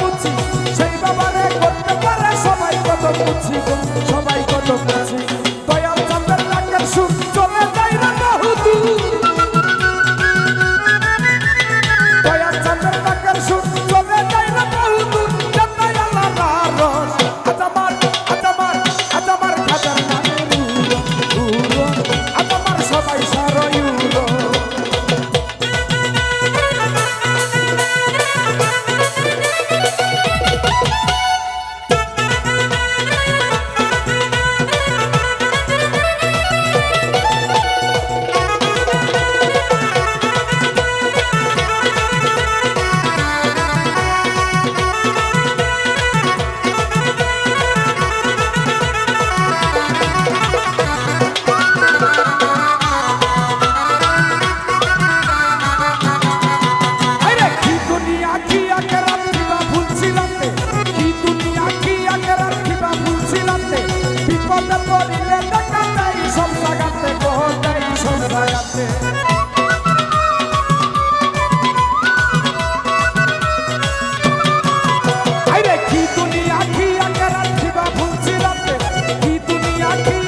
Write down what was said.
বুঝি, সেই বাবারে করতে পারে সবাই কত বুঝি সবাই কত বুঝি। দয়াল চন্দ্রের লাকের সুর চলে যাই না বহুদূর দয়াল চন্দ্রের লাকের সুর I can't